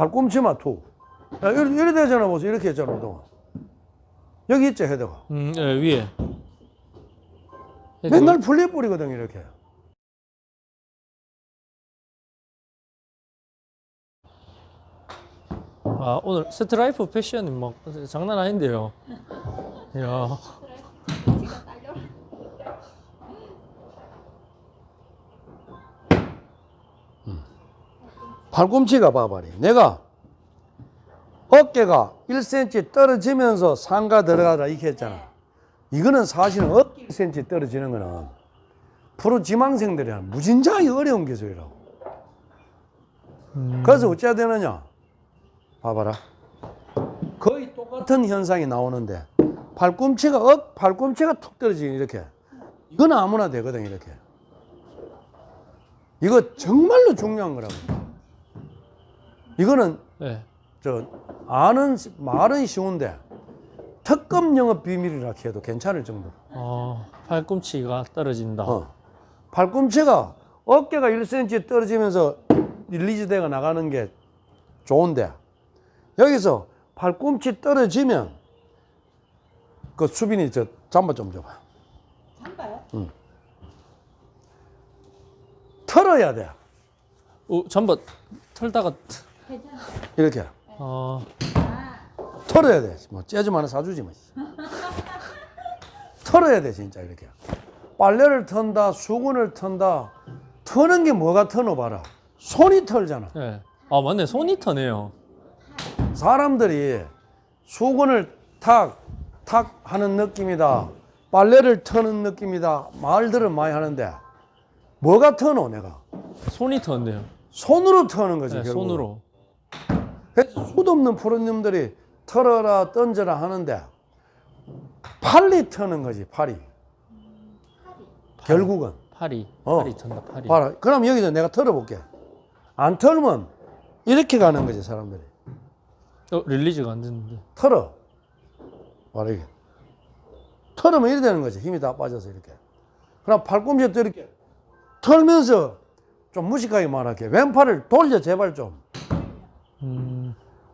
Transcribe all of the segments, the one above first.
발꿈치만 툭. 야, 이래, 이래 되잖아, 보세요. 이렇게 했잖아, 그동안. 여기 있죠, 헤드가. 음, 예, 위에. 맨날 풀리뿌리거든, 이렇게. 아, 오늘 스트라이프 패션이 막 장난 아닌데요. 이야. 팔꿈치가 봐봐리. 내가 어깨가 1cm 떨어지면서 상가 들어가라 이렇게 했잖아. 이거는 사실은 어깨 1cm 떨어지는 거는 프로 지망생들이 하는 무진장이 어려운 기술이라고. 그래서 어찌해야 되느냐? 봐봐라. 거의 똑같은 현상이 나오는데 팔꿈치가 억, 팔꿈치가 툭 떨어지는 이렇게. 이건 아무나 되거든 이렇게. 이거 정말로 중요한 거라고. 이거는 네. 저 아는 말은 쉬운데 특급 영업 비밀이라 해도 괜찮을 정도로. 어, 팔꿈치가 떨어진다. 어. 팔꿈치가 어깨가 1cm 떨어지면서 릴리즈대가 나가는 게 좋은데 여기서 팔꿈치 떨어지면 그 수빈이 저 잠바 좀 줘봐. 잠바요? 털어야 돼. 어, 잠바 털다가. 이렇게 어, 털어야 돼. 뭐 재즈 하나 사주지 뭐. 털어야 돼 진짜 이렇게. 빨래를 턴다, 수건을 턴다. 터는 게 뭐가 터노 봐라. 손이 털잖아. 예. 아, 맞네. 손이 터네요. 사람들이 수건을 탁, 탁 하는 느낌이다. 빨래를 터는 느낌이다. 말들을 많이 하는데 뭐가 터노 내가? 손이 터는데요. 손으로 터는 거지 네, 결국. 손으로. 수도 없는 프로님들이 털어라 던져라 하는데 팔이 터는 거지 팔이. 결국은 팔이. 어. 팔이 턴다. 팔이. 봐라. 그럼 여기서 내가 털어볼게. 안 털면 이렇게 가는 거지 사람들이. 어, 릴리즈가 안 되는데. 털어. 봐라 이게. 털으면 이래 되는 거지. 힘이 다 빠져서 이렇게. 그럼 팔꿈치에 또 이렇게 털면서 좀 무식하게 말할게. 왼팔을 돌려 제발 좀. 음,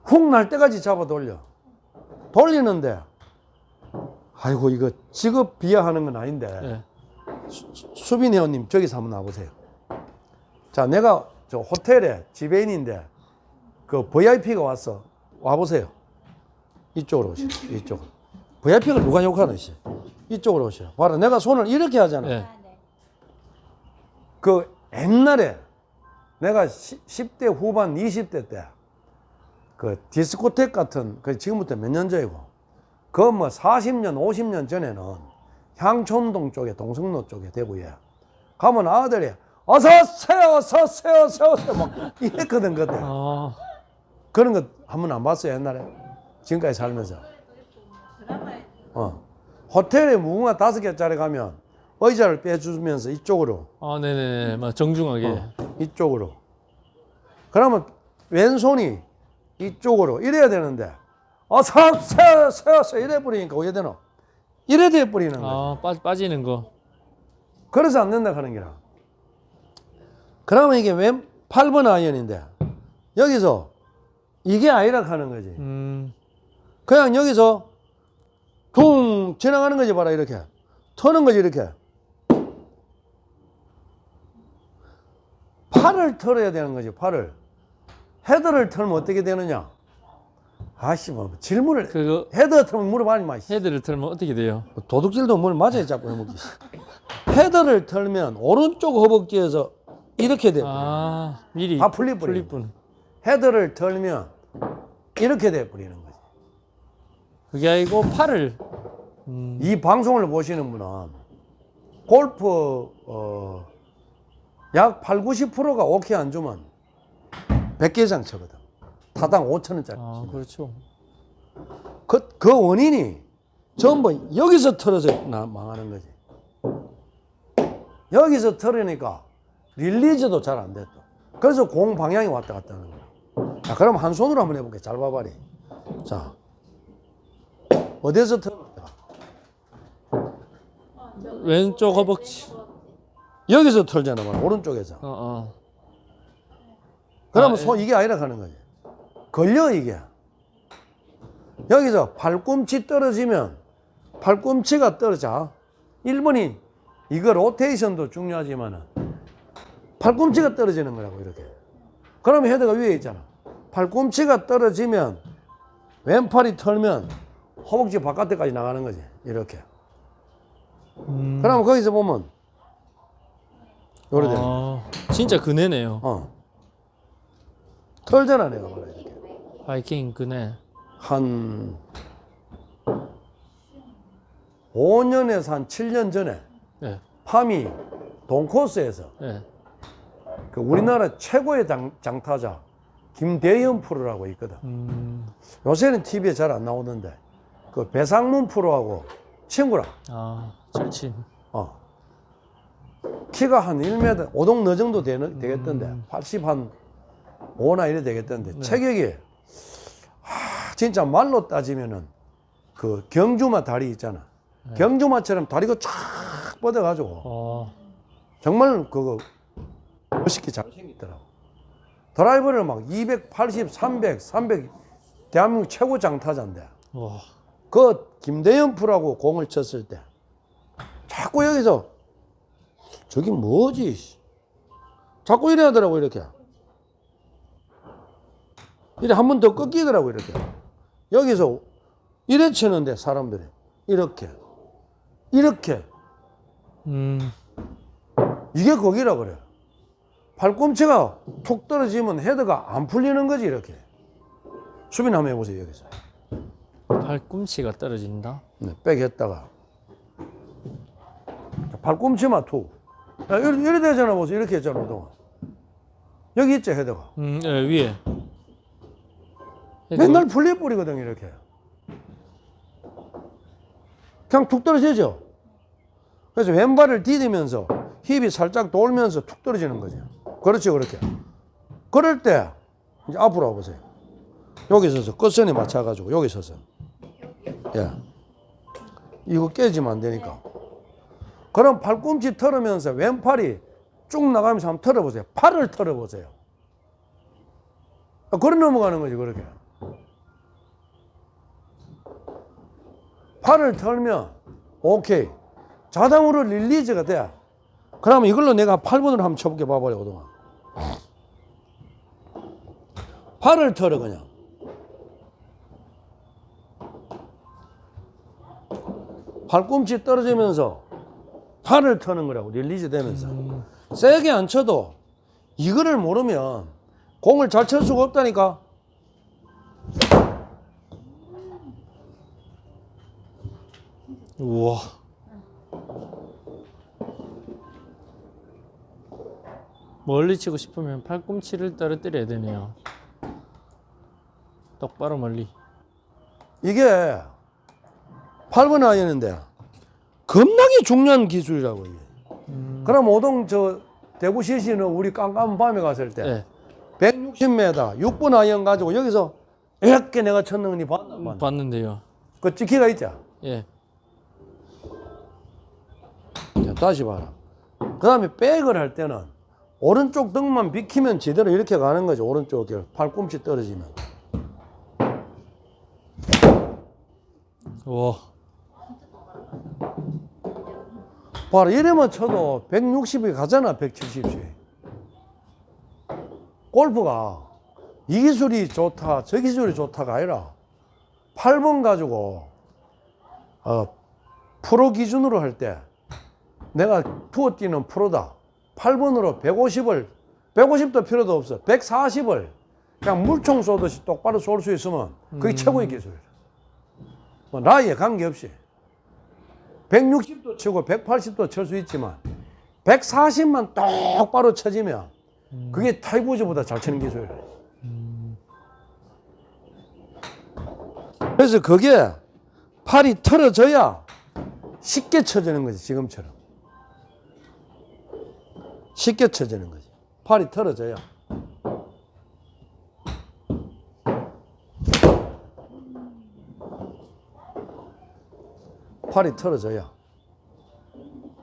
훅 날 때까지 잡아 돌려. 돌리는데 아이고 이거 직업 비하하는 건 아닌데 예. 수빈 회원님 저기서 한번 나와보세요. 자 내가 저 호텔에 지배인인데 그 VIP가 왔어. 와보세요. 이쪽으로 오시오. 이쪽으로. VIP가 누가 욕하는 씨. 이쪽으로 오시오. 봐라 내가 손을 이렇게 하잖아. 아, 네. 그 옛날에 내가 10, 대 후반 20대 때 그 디스코텍 같은 그 지금부터 몇 년 전이고 그 뭐 40년 50년 전에는 향촌동 쪽에 동성로 쪽에 대구에 가면 아들이 어서 오세요 어서 오세요 어서 오세요 막 이랬거든 그때 아, 그런 거 한 번 안 봤어요 옛날에 지금까지 살면서 어 호텔에 무궁화 다섯 개짜리 가면 의자를 빼주면서 이쪽으로 아, 네네네. 막 정중하게. 어, 이쪽으로. 그러면 왼손이 이쪽으로 이래야 되는데 어, 서, 서, 서, 서 이래 버리니까 왜 되노? 이래 돼 버리는 거야. 아, 빠, 빠지는 거. 그래서 안 된다 하는 게라. 그러면 이게 왼 8번 아이언인데 여기서 이게 아니라 하는 거지. 음, 그냥 여기서 퉁 지나가는 거지 봐라 이렇게 터는 거지 이렇게 팔을 털어야 되는 거지 팔을 헤드를 털면 어떻게 되느냐 아씨 뭐 질문을 그거 헤드 털면 물어봐니 마 씨. 헤드를 털면 어떻게 돼요? 도둑질도 뭘 맞아야 자꾸 해먹기 씨. 헤드를 털면 오른쪽 허벅지에서 이렇게 돼 아, 미리 다 풀리 버리는 풀릴 뿐. 헤드를 털면 이렇게 돼 버리는 거지 그게 아니고 팔을 음, 이 방송을 보시는 분은 골프 어, 약 8, 90%가 오케이 안 주면 100개 이상 쳐거든. 타당 5천 원짜리. 아, 그렇죠. 그, 그 원인이 전부 여기서 털어서 나 망하는 거지. 여기서 털으니까 릴리즈도 잘안 돼. 또. 그래서 공 방향이 왔다 갔다 하는 거야. 자, 그럼 한 손으로 한번 해볼게. 잘 봐봐리. 자, 어디서 털어? 왼쪽 허벅지. 여기서 털잖아, 말. 오른쪽에서. 어, 어. 그러면 아, 손 이게 아니라 가는 거지. 걸려 이게. 여기서 팔꿈치 떨어지면 팔꿈치가 떨어져. 1번이 이거 로테이션도 중요하지만은 팔꿈치가 떨어지는 거라고 이렇게. 그러면 헤드가 위에 있잖아. 팔꿈치가 떨어지면 왼팔이 털면 허벅지 바깥에까지 나가는 거지. 이렇게. 음. 그러면 거기서 보면 거야. 아, 진짜 그네네요. 어. 털잖아 내가 말해 이렇게. 바이킹 그네. 한 5년에서 한 7년 전에 네. 팜이 돈코스에서 네. 그 우리나라 최고의 장, 장타자 김대현 프로라고 있거든. 음. 요새는 TV에 잘 안 나오는데 그 배상문 프로하고 친구라. 아, 절친. 어. 키가 한 1m, 오동 너 정도 되는, 되겠던데. 80 한 5나 이래 되겠던데. 체격이, 아, 진짜 말로 따지면은 그 경주마 다리 있잖아. 경주마처럼 다리가 쫙 뻗어가지고 어. 정말 그거 멋있게 잘생겼더라고. 드라이버를 막 280, 300, 300, 대한민국 최고 장타자인데. 와. 그 김대현 프로하고 공을 쳤을 때 자꾸 여기서 저기 뭐지? 씨. 자꾸 이래 하더라고 이렇게. 이래 한 번 더 꺾이더라고 이렇게. 여기서 이래 치는데 사람들이 이렇게 이렇게 음. 이게 거기라 그래. 팔꿈치가 툭 떨어지면 헤드가 안 풀리는 거지 이렇게. 수빈 한번 해보세요 여기서. 팔꿈치가 떨어진다. 네, 백 했다가 자, 팔꿈치만 툭 야, 이래, 이래 되잖아 보세요 이렇게 했잖아 그동안 여기 있죠 헤드가 음, 예, 위에. 맨날 풀려버리거든 이렇게. 그냥 툭 떨어지죠? 그래서 왼발을 디디면서 힙이 살짝 돌면서 툭 떨어지는 거죠. 그렇죠 그렇게 그럴 때 이제 앞으로 와보세요. 여기 서서 끝선에 맞춰가지고 여기 서서. 예. 이거 깨지면 안 되니까. 그럼 팔꿈치 털으면서 왼팔이 쭉 나가면서 한번 털어보세요. 팔을 털어보세요. 아, 걸어 넘어가는 거지 그렇게 팔을 털면 오케이. 자동으로 릴리즈가 돼 그러면 이걸로 내가 8번으로 한번 쳐볼게 봐봐요 그동안. 팔을 털어 그냥. 팔꿈치 떨어지면서 팔을 터는 거라고 릴리즈 되면서. 세게 안 쳐도 이거를 모르면 공을 잘 칠 수가 없다니까 우와. 멀리 치고 싶으면 팔꿈치를 떨어뜨려야 되네요. 똑바로 멀리. 이게 8번 아이언인데 겁나게 중요한 기술이라고 이게. 그럼 오동 저 대구 시시는 우리 깜깜한 밤에 갔을 때 네. 160m 6번 아이언 가지고 여기서 이렇게 내가 쳤는 거니 봤나? 봤는데요. 그 찍히가 있자. 예. 자, 다시 봐라. 그 다음에 백을 할 때는 오른쪽 등만 비키면 제대로 이렇게 가는 거죠. 오른쪽 이렇게 팔꿈치 떨어지면. 우와. 봐라. 이래만 쳐도 160이 가잖아. 170이. 골프가 이 기술이 좋다, 저 기술이 좋다가 아니라 8번 가지고 어, 프로 기준으로 할 때 내가 투어 뛰는 프로다. 8번으로 150을 150도 필요도 없어. 140을 그냥 물총 쏘듯이 똑바로 쏠 수 있으면 그게 최고의 기술이야. 뭐 나이에 관계없이 160도 치고 180도 칠 수 있지만 140만 똑바로 쳐지면 그게 타이거즈보다 잘 치는 기술이야. 그래서 그게 팔이 털어져야 쉽게 쳐지는 거지 지금처럼 쉽게 쳐지는 거지 팔이 털어져야 팔이 털어져야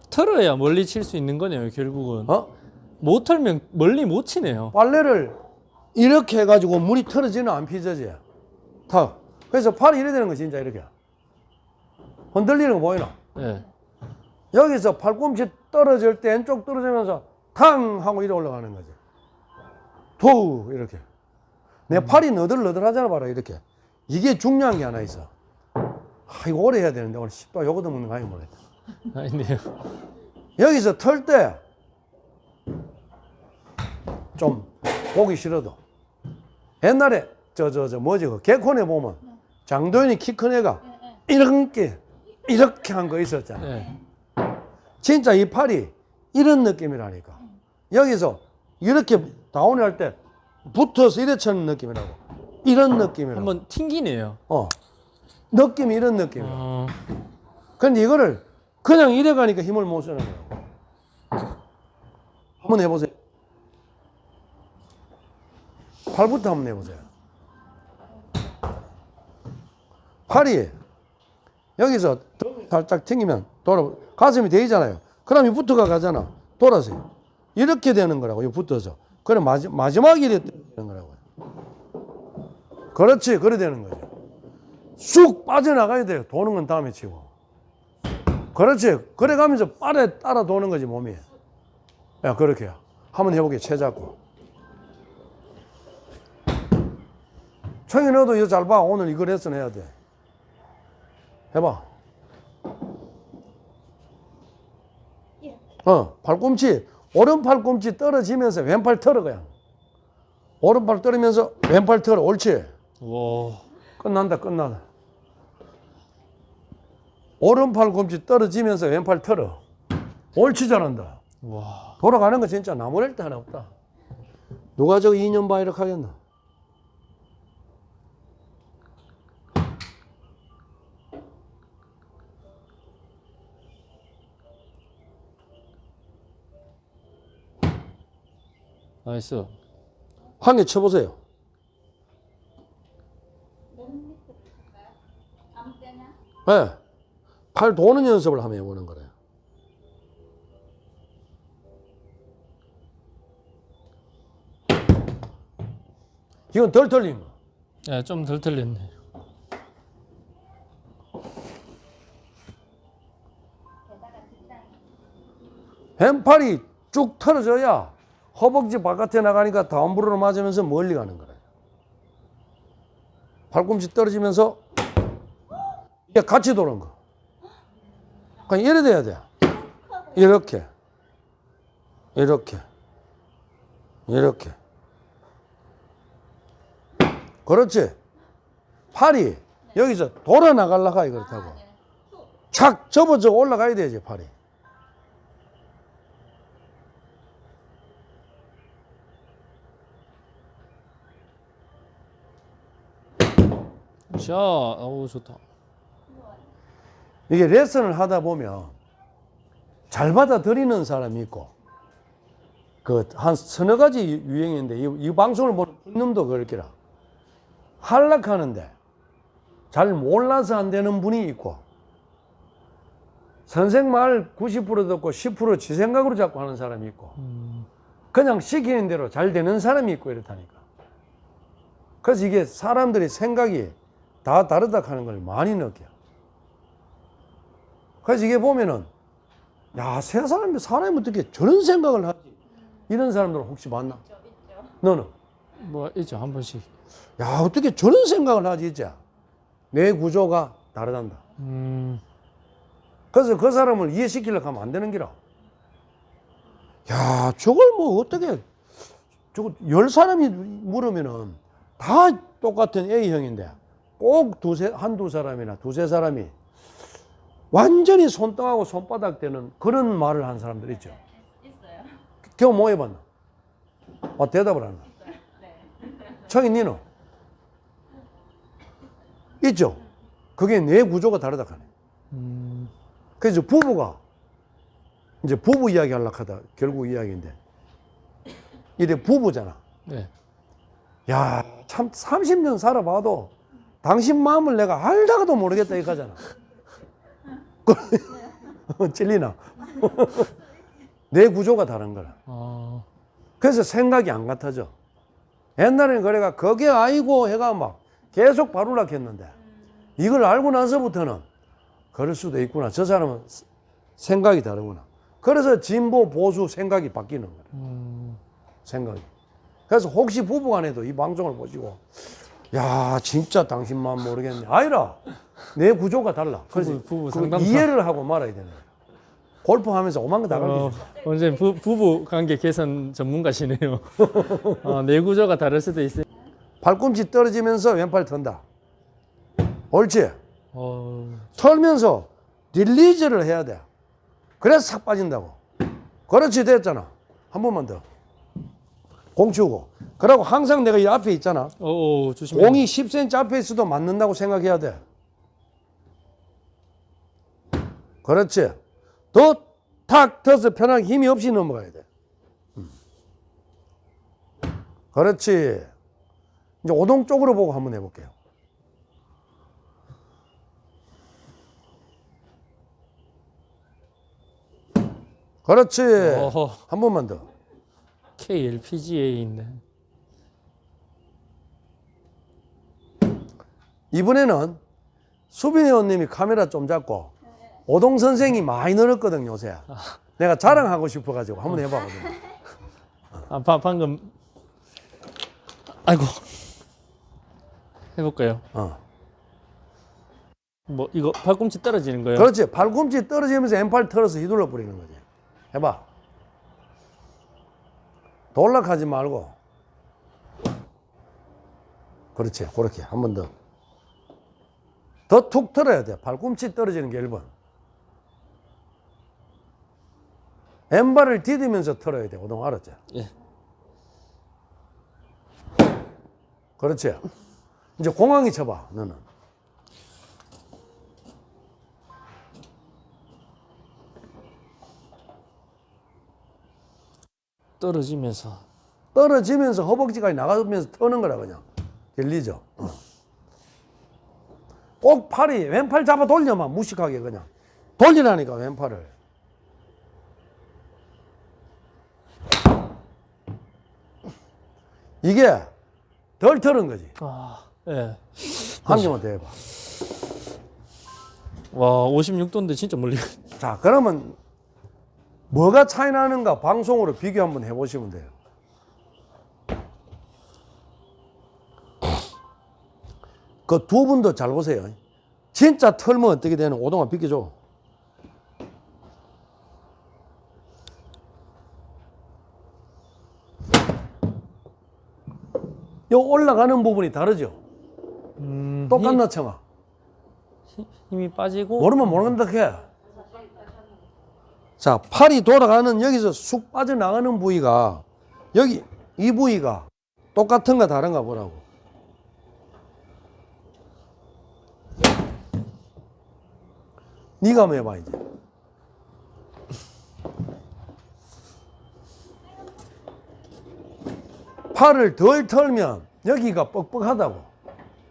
털어야 멀리 칠 수 있는 거네요, 결국은. 어 못 털면 멀리 못 치네요. 빨래를 이렇게 해가지고 물이 틀어지는 안 피져지. 탁. 그래서 팔이 이래 되는 거 진짜 이렇게. 흔들리는 거 보이나? 네. 여기서 팔꿈치 떨어질 때 왼쪽 떨어지면서 탕 하고 이래 올라가는 거지. 도우 이렇게. 내 팔이 너덜너덜 하잖아 봐라 이렇게. 이게 중요한 게 하나 있어. 아 이거 오래 해야 되는데 오늘 씨발 요거도 먹는 거 아니면 모르겠다. 아니네요. 여기서 털 때 좀 보기 싫어도 옛날에 저 저 저 뭐지 그 개콘에 보면 장도연이 키 큰 애가 이렇게 이렇게 한 거 있었잖아. 네. 진짜 이 팔이 이런 느낌이라니까. 여기서 이렇게 다운을 할 때 붙어서 이래 치는 느낌이 라고. 이런 느낌이라고. 한번 튕기네요. 어. 느낌이 이런 느낌이야. 어, 근데 이거를 그냥 이래 가니까 힘을 못 쓰는 거라고. 한번 해보세요. 팔부터 한번 해보세요. 팔이 여기서 등 살짝 튕기면 돌아 가슴이 대이잖아요. 그럼 이 붙어가 가잖아. 돌아서요. 이렇게 되는 거라고. 이 붙어서. 그래 마지, 마지막에 이렇게 되는 거라고요. 그렇지. 그래 되는 거죠. 쑥 빠져나가야 돼요. 도는 건 다음에 치고. 그렇지. 그래 가면서 빠르게 따라 도는 거지, 몸이. 야, 그렇게요. 한번 해보게, 채 잡고. 청이 너도 이거 잘 봐. 오늘 이거 레슨 해야 돼. 해봐. 어, 팔꿈치, 오른팔 꿈치 떨어지면서 왼팔 털어, 그냥. 오른팔 떨어지면서 왼팔 털어. 옳지. 와. 끝난다 끝나다 오른팔 꿈치 떨어지면서 왼팔 털어 옳지 잘한다 와. 돌아가는 거 진짜 나무랄 데 하나 없다 누가 저 2년 봐 이렇게 하겠나 나이스. 한 개 쳐보세요 때나 네. 팔 도는 연습을 한번 해보는 거래요 이건 덜 털린 거 네, 좀덜 틀렸네. 왼팔이 쭉 털어져야 허벅지 바깥에 나가니까 다운브로로 맞으면서 멀리 가는 거예요. 팔꿈치 떨어지면서 이게 같이 도는 거. 그냥 이래 돼야 돼. 이렇게. 이렇게. 이렇게. 그렇지. 팔이 여기서 돌아 나가려고 하기 그렇다고. 착 접어져 올라가야 되지, 팔이. 샤. 어우 좋다. 이게 레슨을 하다 보면 잘 받아들이는 사람이 있고 그 한 서너 가지 유행인데 이, 이 방송을 보는 놈도 그렇게라 한락하는데 잘 몰라서 안 되는 분이 있고 선생 말 90% 듣고 10%지 생각으로 자꾸 하는 사람이 있고 음, 그냥 시키는 대로 잘 되는 사람이 있고 이렇다니까 그래서 이게 사람들이 생각이 다 다르다 하는 걸 많이 느껴 그래서 이게 보면은 야, 세 사람이 사람이 어떻게 저런 생각을 하지? 이런 사람들 혹시 봤나? 너는? 뭐 있죠 한 번씩. 야, 어떻게 저런 생각을 하지, 진짜? 뇌 구조가 다르단다. 음, 그래서 그 사람을 이해시키려고 하면 안 되는 기라. 야, 저걸 뭐 어떻게, 저거 열 사람이 물으면은 다 똑같은 A형인데 꼭 두세, 한두 사람이나 두세 사람이 완전히 손등하고 손바닥 되는 그런 말을 한 사람들 있죠. 있어요. 겨우 뭐 해봤나? 아, 대답을 안 해. 네. 청이 니는? 있죠? 그게 뇌 구조가 다르다 하네. 음, 그래서 부부가 이제 부부 이야기 하려고 하다 결국 이야기인데 이래 부부잖아. 네. 야, 참 30년 살아봐도 당신 마음을 내가 알다가도 모르겠다 이거잖아. 그- 찔리나? 내 구조가 다른 거라. 아, 그래서 생각이 안 같아져. 옛날에는 그래가 그게 아니고 해가 막 계속 바루락 했는데 이걸 알고 나서부터는 그럴 수도 있구나. 저 사람은 스- 생각이 다르구나. 그래서 진보 보수 생각이 바뀌는 거야. 음, 생각이. 그래서 혹시 부부간에도 이 방송을 보시고 야 진짜 당신만 모르겠네. 아니라 내 구조가 달라. 그래서 부부- 부부 그 상담사. 이해를 하고 말아야 되는 거야. 골프하면서 오만 거다 어, 가르쳐. 원장님 부, 부부 관계 개선 전문가시네요. 어, 내구조가 다를 수도 있어요. 발꿈치 떨어지면서 왼팔 턴다. 옳지. 어, 털면서 릴리즈를 해야 돼. 그래서 싹 빠진다고. 그렇지 됐잖아. 한 번만 더. 공 치우고. 그러고 항상 내가 이 앞에 있잖아. 어, 어 조심해. 공이 10cm 앞에 있어도 맞는다고 생각해야 돼. 그렇지. 더 탁 터서 편하게 힘이 없이 넘어가야 돼. 음. 그렇지. 이제 오동 쪽으로 보고 한번 해볼게요. 그렇지. 어허. 한 번만 더. KLPGA 있네. 이번에는 수빈 의원님이 카메라 좀 잡고 오동 선생이 많이 늘었거든 요새. 내가 자랑하고 싶어가지고 한번 해봐거든. 아, 바, 방금 아이고 해볼까요? 어. 뭐 이거 발꿈치 떨어지는 거예요? 그렇지. 발꿈치 떨어지면서 왼팔 털어서 휘둘러 뿌리는 거지. 해봐. 돌락하지 말고. 그렇지. 그렇게 한 번 더. 더툭 털어야 돼. 발꿈치 떨어지는 게 1번. 왼발을 디디면서 털어야 돼. 오동 알았지? 예. 그렇지. 이제 공항이 쳐봐. 너는. 떨어지면서 떨어지면서 허벅지까지 나가면서 터는 거라 그냥 들리죠. 어. 꼭 팔이 왼팔 잡아 돌려만 무식하게 그냥 돌리라니까 왼팔을. 이게 덜 터는 거지. 아, 예. 한 개만 더 해봐. 와, 56도인데 진짜 멀리. 자, 그러면 뭐가 차이 나는가 방송으로 비교 한번 해보시면 돼요. 그 두 분도 잘 보세요. 진짜 털면 어떻게 되는 오동아 비켜줘. 요 올라가는 부분이 다르죠? 음, 똑같나 청아? 힘, 힘이 빠지고 모르면 모른다 해. 자, 팔이 돌아가는 여기서 쑥 빠져나가는 부위가 여기 이 부위가 똑같은가 다른가 보라고. 네가 한번 해봐 이제. 팔을 덜 털면 여기가 뻑뻑하다고.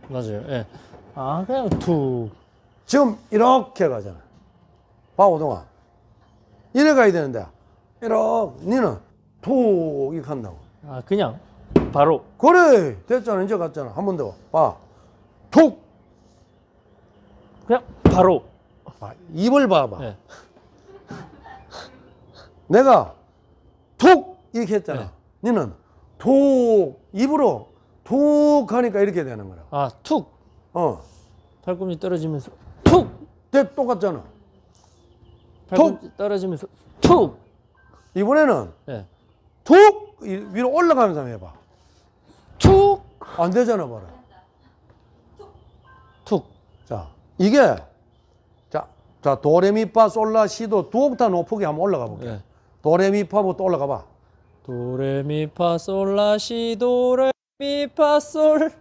맞아요. 예. 아, 그냥 툭. 지금 이렇게 가잖아. 봐, 오동아. 이래 가야 되는데, 이렇게, 니는 툭, 이렇게 한다고. 아, 그냥 바로 그래! 됐잖아. 이제 갔잖아. 한 번 더. 봐. 툭! 그냥 바로. 봐. 입을 봐봐. 예. 내가 툭! 이렇게 했잖아. 네. 니는 툭! 입으로 툭 하니까 이렇게 되는 거라. 아, 툭. 어. 팔꿈치 떨어지면서 툭. 돼, 똑같잖아. 팔꿈치 떨어지면서 툭. 이번에는 예. 툭! 이- 위로 올라가면서 한번 해봐. 툭. 안 되잖아, 봐라. 툭. 자, 이게 자, 자 도레미파 솔라 시도 두 옥타 높게 한번 올라가 볼게. 예. 도레미파부터 올라가 봐. 도레미파 솔라시 도레미파 솔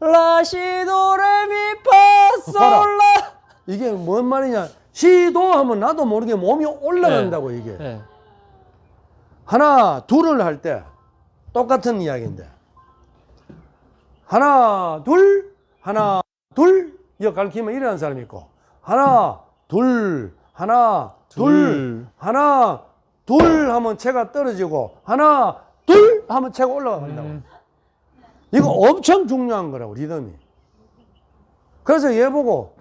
라시 도레미파 봐라. 솔라. 이게 뭔 말이냐? 시도 하면 나도 모르게 몸이 올라간다고 이게. 예. 하나, 둘을 할 때 똑같은 이야기인데. 하나, 둘, 하나, 둘. 이거 가르치면 이러는 사람이 있고. 하나, 둘, 하나, 둘, 둘. 하나, 둘 하면 채가 떨어지고, 하나, 둘 하면 채가 올라간다고. 음. 이거 엄청 중요한 거라고 리듬이. 그래서 얘 보고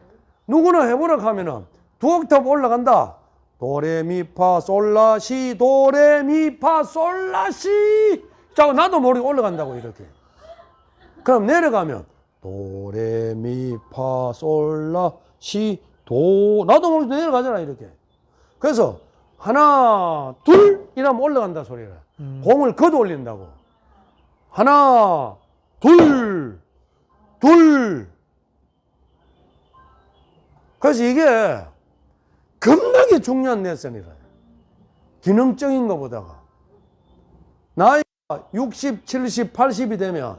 누구나 해보라 하면은 두 옥탑 올라간다. 도레미파 솔라시 도레미파 솔라시. 자 나도 모르게 올라간다고 이렇게. 그럼 내려가면 도레미파 솔라시 도 나도 모르게 내려가잖아 이렇게. 그래서 하나 둘 이러면 올라간다 소리라. 공을 걷어 올린다고. 하나 둘 둘. 그래서 이게 겁나게 중요한 레슨이라. 기능적인 것보다가 나이가 60, 70, 80이 되면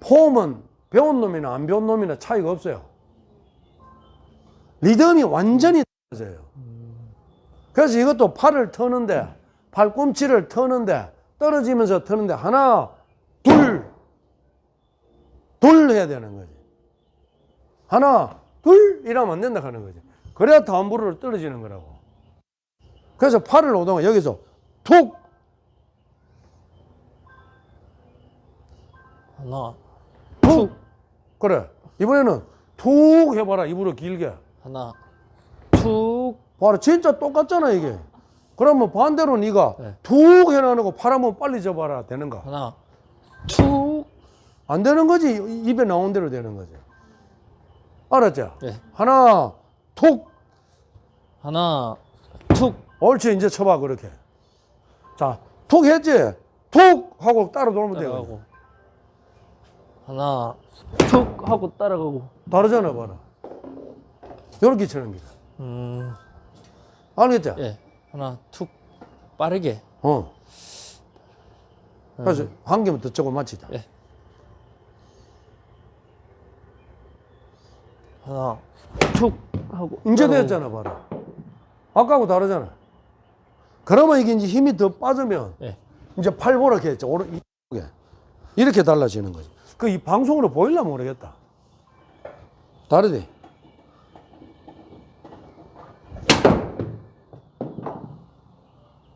폼은 배운 놈이나 안 배운 놈이나 차이가 없어요. 리듬이 완전히 달라져요. 그래서 이것도 팔을 터는데 팔꿈치를 터는데 떨어지면서 터는데 하나 둘 둘 해야 되는 거지. 하나 둘 이러면 안 된다 하는 거지. 그래야 다음 부르로 떨어지는 거라고. 그래서 팔을 오동안 여기서 툭 하나, 툭 그래 이번에는 툭 해봐라 입으로 길게 하나, 툭. 봐라 진짜 똑같잖아 이게 그러면 반대로 네가 네. 툭 해놔놓고 팔 한번 빨리 접어라 되는가 하나, 툭. 안 되는 거지 입에 나온 대로 되는 거지 알았죠 네. 하나 툭 하나, 툭. 옳지 이제 쳐봐 그렇게 자툭 했지 툭 하고 따라 돌면 돼 따라가고. 하나, 툭 하고 따라가고. 다르잖아 봐라 이렇게 치는 게 음, 알겠죠 예. 하나, 툭. 빠르게. 어 그래서 한 개만 더 적어 맞히자 예. 하나, 툭 하고. 이제. 됐잖아 봐라 아까하고 다르잖아 그러면 이게 이제 힘이 더 빠지면 예. 이제 팔보라게 했죠 오른 이게 이렇게 달라지는 거지 그 이 방송으로 보일라 모르겠다 다르지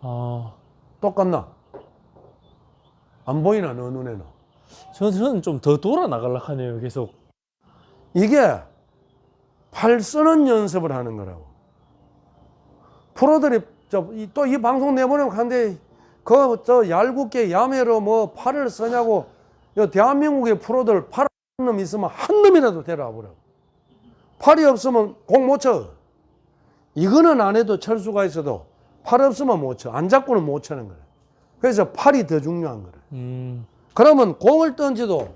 아, 똑같나 안 보이나 너 눈에는 저는, 좀 더 돌아 나가려 하네요, 계속. 이게 팔 쓰는 연습을 하는 거라고. 프로들이 또 이 방송 내보내면 하는데 그 저 얄궂게 야매로 뭐 팔을 쓰냐고 여 대한민국의 프로들 팔 한 놈 있으면 한 놈이라도 데려와 보라고. 팔이 없으면 공 못 쳐. 이거는 안 해도 철 수가 있어도 팔 없으면 못 쳐. 안 잡고는 못 쳐는 거야. 그래서 팔이 더 중요한 거야. 음, 그러면 공을 던지도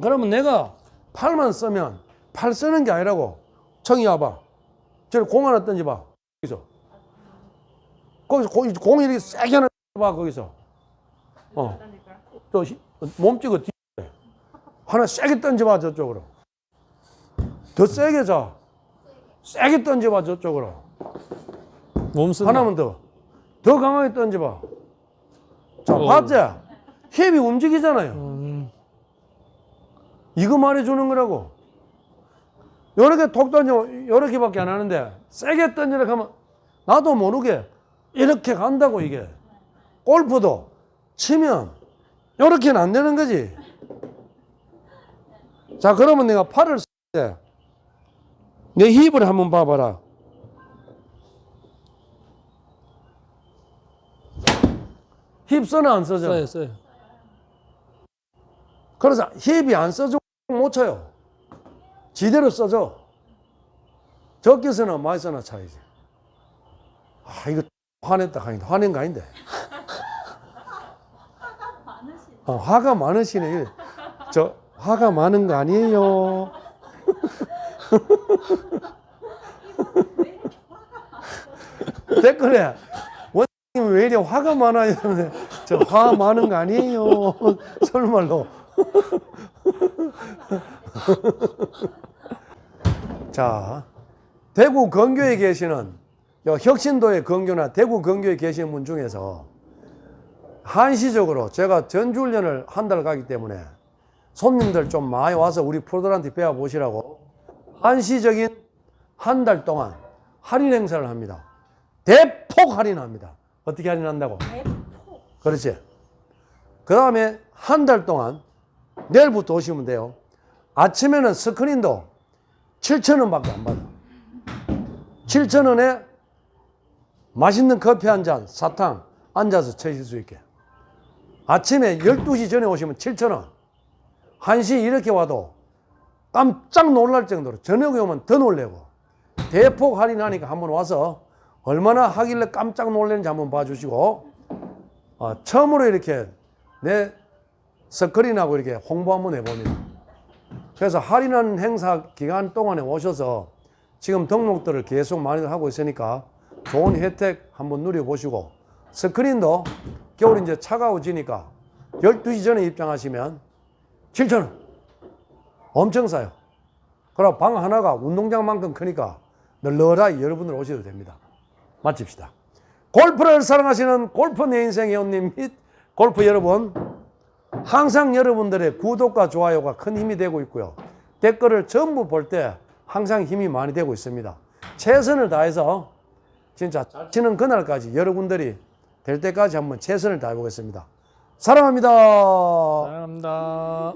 그러면 내가 팔만 쓰면 팔 쓰는 게 아니라고. 청이 와봐. 저기 공 하나 던져봐. 거기서. 거기서 공, 공이 이렇게 세게 하나 봐 거기서. 어또 몸찍어 뒤 하나 세게 던져봐 저쪽으로. 더 세게 자. 세게 던져봐 저쪽으로 몸 쓴다. 하나만 더 더 강하게 던져봐 자 어. 봤지 힙이 움직이잖아요 음, 이거 말해주는 거라고. 요렇게 톡 던져, 요렇게밖에 안 하는데, 세게 던지라 하면, 나도 모르게 이렇게 간다고, 이게. 골프도 치면, 요렇게는 안 되는 거지. 자, 그러면 내가 팔을 쓸 때, 내 힙을 한번 봐봐라. 힙 써나 안 써져? 써요, 써요. 그래서 힙이 안 써져 못 쳐요. 지대로 써져. 적게 쓰나 많이 쓰나 차이지. 아 이거 화냈다 하니 화낸 거 아닌데. 어, 화가 많으시네. 저 화가 많은 거 아니에요. 댓글에 왜 이리 화가 많아요? 저 화 많은 거 아니에요. 설말로. 자, 대구 건교에 계시는 요 혁신도의 건교나 대구 건교에 계시는 분 중에서 한시적으로 제가 전주훈련을 한 달 가기 때문에 손님들 좀 많이 와서 우리 프로들한테 배워 보시라고 한시적인 한 달 동안 할인 행사를 합니다. 대폭 할인합니다. 어떻게 할인한다고? 대폭. 그렇지. 그 다음에 한 달 동안 내일부터 오시면 돼요. 아침에는 스크린도 7,000원 밖에 안 받아. 7,000원에 맛있는 커피 한 잔, 사탕 앉아서 쳐실 수 있게. 아침에 12시 전에 오시면 7,000원. 1시 이렇게 와도 깜짝 놀랄 정도로 저녁에 오면 더 놀래고 대폭 할인하니까 한번 와서 얼마나 하길래 깜짝 놀랐는지 한번 봐주시고 어, 처음으로 이렇게 내 스크린하고 이렇게 홍보 한번 해봅니다. 그래서 할인하는 행사 기간 동안에 오셔서 지금 등록들을 계속 많이들 하고 있으니까 좋은 혜택 한번 누려보시고 스크린도 겨울 이제 차가워지니까 12시 전에 입장하시면 7,000원. 엄청 싸요. 그럼 방 하나가 운동장만큼 크니까 널널하게 여러분들 오셔도 됩니다. 마칩시다. 골프를 사랑하시는 골프 내 인생 회원님 및 골프 여러분, 항상 여러분들의 구독과 좋아요가 큰 힘이 되고 있고요. 댓글을 전부 볼 때 항상 힘이 많이 되고 있습니다. 최선을 다해서 진짜 잘 치는 그날까지 여러분들이 될 때까지 한번 최선을 다해 보겠습니다. 사랑합니다. 사랑합니다.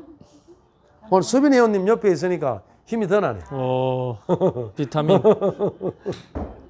오늘 수빈 회원님 옆에 있으니까 힘이 더 나네. 오, 비타민.